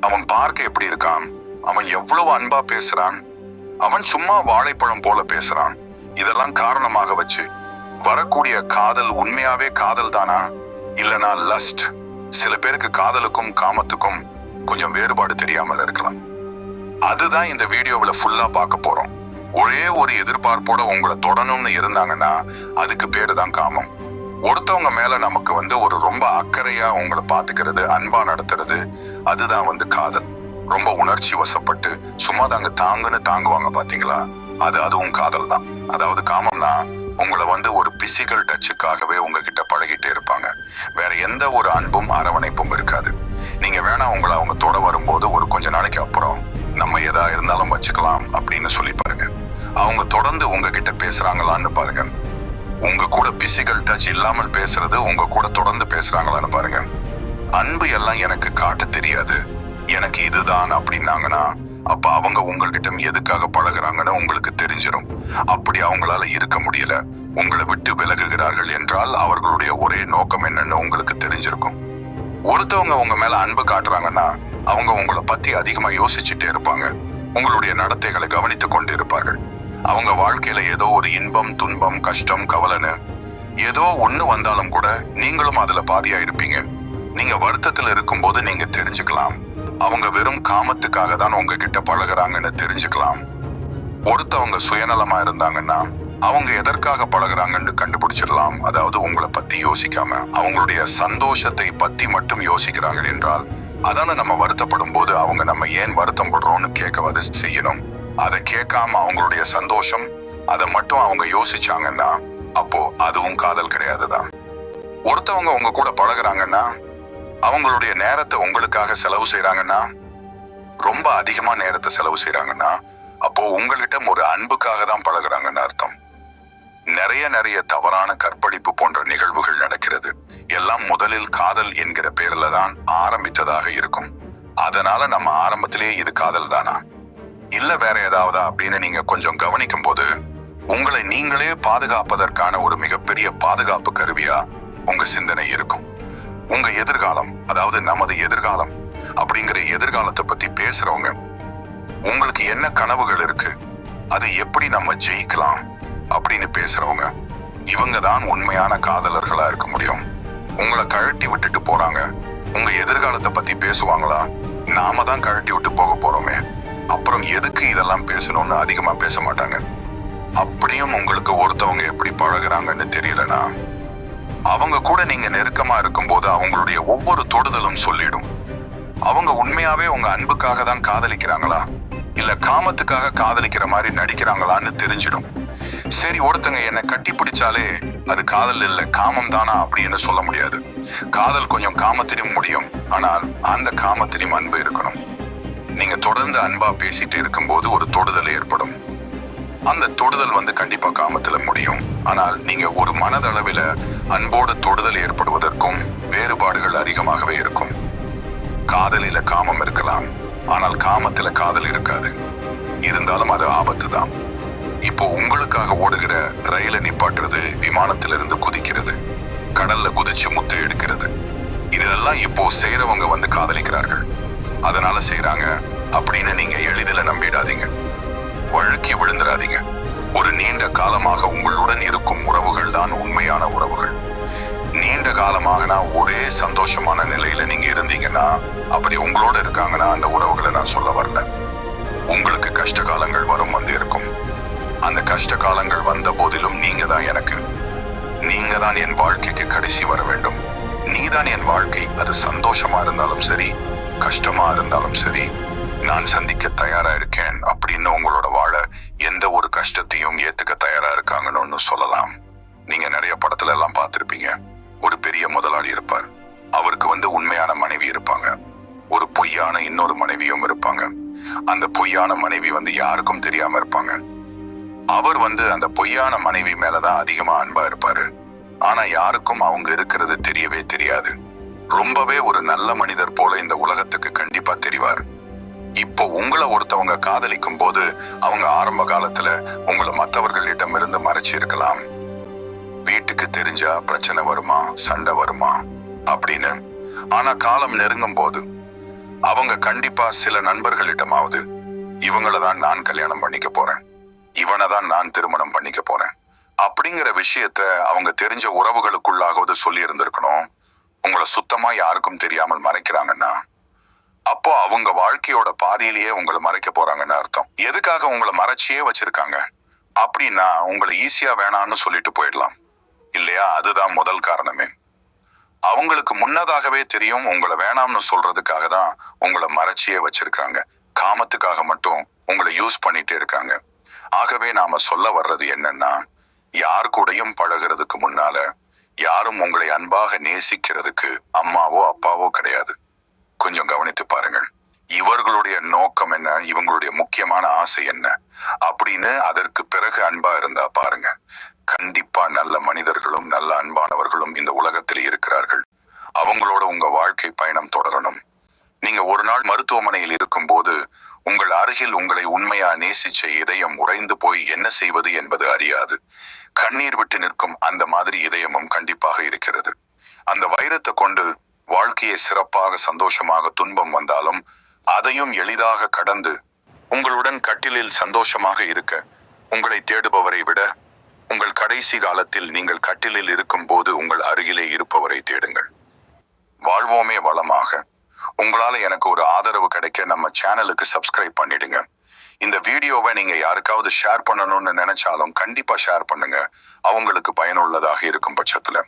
அவன் பார்க்க எப்படி இருக்கான்? அவன் எவ்வளவு அன்பா பேசுறான்? அவன் சும்மா வாழைப்பழம் போல பேசுறான். இதெல்லாம் காரணமாக வச்சு. வரக்கூடிய காதல் உண்மையாவே காதல் தானா இல்லனா லஸ்ட் சில பேருக்கு காதலுக்கும் காமத்துக்கும் கொஞ்சம் வேறுபாடு தெரியாமல் இருக்கலாம். அதுதான் இந்த வீடியோவில் ஃபுல்லா பார்க்க போறோம். ஒரே ஒரு எதிர்பார்ப்போட உங்களை தொடணும்னு இருந்தாங்கன்னா அதுக்கு பேரு தான் காமம். மற்றவங்க மேல நமக்கு வந்து ஒரு ரொம்ப அக்கறையா உங்களை பாத்துக்கிறது அன்பா நடத்துறது அதுதான் வந்து காதல். ரொம்ப உணர்ச்சி வசப்பட்டு சும்மா தாங்க தாங்குன்னு தாங்குவாங்க பாத்தீங்களா? அது அதுவும் காதல் தான். அதாவது காமம்னா உங்களை வந்து ஒரு பிசிக்கல் டச்சுக்காகவே உங்ககிட்ட பழகிட்டே இருப்பாங்க. வேற எந்த ஒரு அன்பும் அரவணைப்பும் இருக்காது. நீங்க வேணா உங்களை அவங்க தொட வரும்போது ஒரு கொஞ்ச நாளைக்கு அப்புறம் நம்ம எதா இருந்தாலும் வச்சுக்கலாம் அப்படின்னு சொல்லி பாருங்க. அவங்க தொடர்ந்து உங்ககிட்ட பேசுறாங்களான்னு பாருங்க. உங்க கூட பிசிக்கல் டச் இல்லாமல் பேசுறது உங்க கூட தொடர்ந்து பேசுறாங்களான்னு பாருங்க. அன்பு எல்லாம் எனக்கு காட்ட தெரியாது. எனக்கு இதுதான் அப்படின்னாங்கன்னா அப்ப அவங்க உங்ககிட்ட எதுக்காக பழகுறாங்கன்னு உங்களுக்கு தெரிஞ்சிடும் அப்படி அவங்களால இருக்க முடியல. உங்களை விட்டு விலகுகிறார்கள் என்றால் அவர்களுடைய ஒரே நோக்கம் என்னன்னு உங்களுக்கு தெரிஞ்சிருக்கும். ஒருத்தவங்க உங்க மேல அன்பு காட்டுறாங்கன்னா அவங்க உங்களை பத்தி அதிகமா யோசிச்சுட்டே இருப்பாங்க. உங்களுடைய நடத்தைகளை கவனித்துக் கொண்டு இருப்பார்கள். அவங்க வாழ்க்கையில ஏதோ ஒரு இன்பம் துன்பம் கஷ்டம் கவலைன்னு ஏதோ ஒண்ணு வந்தாலும் கூட நீங்களும் அதுல பாதியா இருப்பீங்க நீங்க வருத்தத்தில் இருக்கும்போது நீங்க தெரிஞ்சுக்கலாம். அவங்க வெறும் காமத்துக்காக தான் உங்ககிட்ட பழகுறாங்கன்னு தெரிஞ்சுக்கலாம். ஒருத்தவங்க சுயநலமா இருந்தாங்கன்னா அவங்க எதற்காக பழகுறாங்கன்னு கண்டுபிடிச்சிடலாம். அதாவது உங்களை பத்தி யோசிக்காம அவங்களுடைய சந்தோஷத்தை பத்தி மட்டும் யோசிக்கிறாங்க என்றால் அதான நம்ம வருத்தப்படும் போது அவங்க நம்ம ஏன் வருத்தம் படுறோம்னு கேட்கவது செய்யணும். அதை கேட்காம அவங்களுடைய சந்தோஷம் அதை மட்டும் அவங்க யோசிச்சாங்கன்னா அப்போ அதுவும் காதல் கிடையாது தான் ஒருத்தவங்க உங்க கூட பழகுறாங்கன்னா அவங்களுடைய நேரத்தை உங்களுக்காக செலவு செய்யறாங்கன்னா ரொம்ப அதிகமா நேரத்தை செலவு செய்யறாங்கன்னா அப்போ உங்கள்கிட்ட ஒரு அன்புக்காக தான் பழகிறாங்கன்னு அர்த்தம். நிறைய நிறைய தவறான கற்பழிப்பு போன்ற நிகழ்வுகள் நடக்கிறது. எல்லாம் முதலில் காதல் என்கிற பேர்ல தான் ஆரம்பித்ததாக இருக்கும். அதனால நம்ம ஆரம்பத்திலேயே இது காதல் தானா இல்ல வேற ஏதாவதா அப்படின்னு நீங்க கொஞ்சம் கவனிக்கும் போது உங்களை நீங்களே பாதுகாப்பதற்கான ஒரு மிகப்பெரிய பாதுகாப்பு கருவியா உங்க சிந்தனை இருக்கும். உங்க எதிர்காலம் அதாவது நமது எதிர்காலம் அப்படிங்கிற எதிர்காலத்தை பத்தி பேசுறவங்க உங்களுக்கு என்ன கனவுகள் இருக்கு? அதை எப்படி நம்ம ஜெயிக்கலாம் அப்படின்னு பேசுறவங்க இவங்க தான் உண்மையான காதலர்களா இருக்க முடியும். உங்களை கழட்டி விட்டுட்டு போறாங்க. உங்க எதிர்காலத்தை பத்தி பேசுவாங்களா? நாம தான் கழட்டி விட்டு போக போறோமே. அப்புறம் எதுக்கு இதெல்லாம் பேசணும்னு அதிகமா பேச மாட்டாங்க? அப்படியும் உங்களுக்கு ஒருத்தவங்க எப்படி பழகுறாங்கன்னு தெரியலனா? அவங்க கூட நீங்க நெருக்கமா இருக்கும்போது அவங்களுடைய ஒவ்வொரு தொடுதலும் சொல்லிடும். அவங்க உண்மையாவே உங்க அன்புக்காக தான் காதலிக்கிறாங்களா? இல்ல காமத்துக்காக காதலிக்கிற மாதிரி நடிக்கிறாங்களான்னு தெரிஞ்சிடும். சரி ஒருத்தங்க என்னை கட்டி பிடிச்சாலே அது காதல் இல்ல காமம் தானா அப்படின்னு சொல்ல முடியாது. காதல் கொஞ்சம் காமத்திலும் முடியும். ஆனால் அந்த காமத்திலும் அன்பு இருக்கணும். நீங்க தொடர்ந்து அன்பா பேசிட்டு இருக்கும்போது ஒரு தொடுதல் ஏற்படும். அந்த தொடுதல் வந்து கண்டிப்பா காமத்துல முடியும். ஆனால் நீங்க ஒரு மனதளவில் அன்போடு தொடுதல் ஏற்படுவதற்கும் வேறுபாடுகள் அதிகமாகவே இருக்கும். காதலில காமம் இருக்கலாம். ஆனால் காமத்துல காதல் இருக்காது. இருந்தாலும் அது ஆபத்து தான் இப்போ உங்களுக்காக ஓடுகிற ரயிலை நிப்பாட்டுறது விமானத்திலிருந்து குதிக்கிறது கடல்ல குதிச்சு முத்து எடுக்கிறது இதெல்லாம் இப்போ செய்யறவங்க வந்து காதலிக்கிறார்கள். அதனால செய்யறாங்க அப்படின்னு நீங்க எளிதில் நம்பிடாதீங்க. வழுக்கி விழுந்துடாதீங்க ஒரு நீண்ட காலமாக உங்களுடன் இருக்கும் உறவுகள் தான் உண்மையான உறவுகள். நீண்ட காலமாக நான் ஒரே சந்தோஷமான நிலையில நீங்க இருந்தீங்கன்னா அப்படி உங்களோட இருக்காங்கன்னா அந்த உறவுகளை நான் சொல்ல வரல. உங்களுக்கு கஷ்ட காலங்கள் வரும் வந்து இருக்கும். அந்த கஷ்ட காலங்கள் வந்த போதிலும் நீங்க தான் எனக்கு. நீங்க தான் என் வாழ்க்கைக்கு கடைசி வர வேண்டும். நீதான் என் வாழ்க்கை. அது சந்தோஷமா இருந்தாலும் சரி கஷ்டமா இருந்தாலும் சரி நான் சந்திக்க தயாரா இருக்கேன் அப்படின்னு உங்களோட வாழ எந்த ஒரு கஷ்டத்தையும் ஏத்துக்க தயாரா இருக்காங்கன்னு சொல்லலாம். நீங்க நிறைய படத்துல எல்லாம் பார்த்திருப்பீங்க. ஒரு பெரிய முதலாளி இருப்பார். அவருக்கு வந்து உண்மையான மனைவி இருப்பாங்க. ஒரு பொய்யான இன்னொரு மனைவியும் இருப்பாங்க. அந்த பொய்யான மனைவி வந்து யாருக்கும் தெரியாம இருப்பாங்க. அவர் வந்து அந்த பொய்யான மனைவி மேலதான் அதிகமா அன்பா இருப்பாரு. ஆனா யாருக்கும் அவங்க இருக்கிறது தெரியவே தெரியாது. ரொம்பவே ஒரு நல்ல மனிதர் போல இந்த உலகத்துக்கு கண்டிப்பா தெரிவார். இப்போ உங்களை ஒருத்தவங்க காதலிக்கும் போது அவங்க ஆரம்ப காலத்துல உங்களை மற்றவர்களிடமிருந்து மறைச்சு இருக்கலாம் வீட்டுக்கு தெரிஞ்சா பிரச்சனை வருமா சண்டை வருமா அப்படின்னு. ஆனா காலம் நெருங்கும் போது அவங்க கண்டிப்பா சில நண்பர்களிடமாவது இவங்கள தான் நான் கல்யாணம் பண்ணிக்க போறேன். இவனை தான் நான் திருமணம் பண்ணிக்க போறேன். அப்படிங்கிற விஷயத்த அவங்க தெரிஞ்ச உறவுகளுக்குள்ளாகவது சொல்லி இருந்திருக்கணும் உங்களை சுத்தமா யாருக்கும் தெரியாமல் மறைக்கிறாங்கன்னா அப்போ அவங்க வாழ்க்கையோட பாதியிலேயே உங்களை மறைக்க போறாங்கன்னு அர்த்தம். எதுக்காக உங்களை மறைச்சியே வச்சிருக்காங்க? அப்படின்னா உங்களை ஈஸியா வேணான்னு சொல்லிட்டு போயிடலாம். இல்லையா? அதுதான் முதல் காரணமே. அவங்களுக்கு முன்னதாகவே தெரியும் உங்களை வேணாம்னு சொல்றதுக்காக தான் உங்களை மறைச்சியே வச்சிருக்காங்க. காமத்துக்காக மட்டும் உங்களை யூஸ் பண்ணிட்டே இருக்காங்க. ஆகவே நாம சொல்ல வர்றது என்னன்னா யார் கூடயும் பழகுறதுக்கு முன்னால யாரும் உங்களை அன்பாக நேசிக்கிறதுக்கு அம்மாவோ அப்பாவோ கிடையாது. கொஞ்சம் கவனித்து பாருங்கள். இவர்களுடைய நோக்கம் என்ன? இவங்களுடைய முக்கியமான ஆசை என்ன? அப்படின்னு அதற்கு பிறகு அன்பா இருந்தா பாருங்க. கண்டிப்பா நல்ல மனிதர்களும் நல்ல அன்பானவர்களும் இந்த உலகத்தில் இருக்கிறார்கள். அவங்களோட உங்க வாழ்க்கை பயணம் தொடரணும். நீங்க ஒரு நாள் மருத்துவமனையில் இருக்கும்போது உங்கள் அருகில் உங்களை உண்மையா நேசிச்ச இதயம் உறைந்து போய் என்ன செய்வது என்பது அறியாது. கண்ணீர் விட்டு நிற்கும் அந்த மாதிரி இதயமும் கண்டிப்பாக இருக்கிறது. அந்த வைரத்தை கொண்டு வாழ்க்கையை சிறப்பாக சந்தோஷமாக துன்பம் வந்தாலும் அதையும் எளிதாக கடந்து உங்களுடன் கட்டிலில் சந்தோஷமாக இருக்க உங்களை தேடுபவரை விட உங்கள் கடைசி காலத்தில் நீங்கள் கட்டிலில் இருக்கும்போது உங்கள் அருகிலே இருப்பவரை தேடுங்கள். வாழ்வோமே வளமாக. உங்களால எனக்கு ஒரு ஆதரவு கிடைக்க நம்ம சேனலுக்கு சப்ஸ்கிரைப் பண்ணிடுங்க. இந்த வீடியோவை நீங்க யாருக்காவது ஷேர் பண்ணணும்னு நினைச்சாலும் கண்டிப்பா ஷேர் பண்ணுங்க. அவங்களுக்கு பயனுள்ளதாக இருக்கும் பட்சத்துல.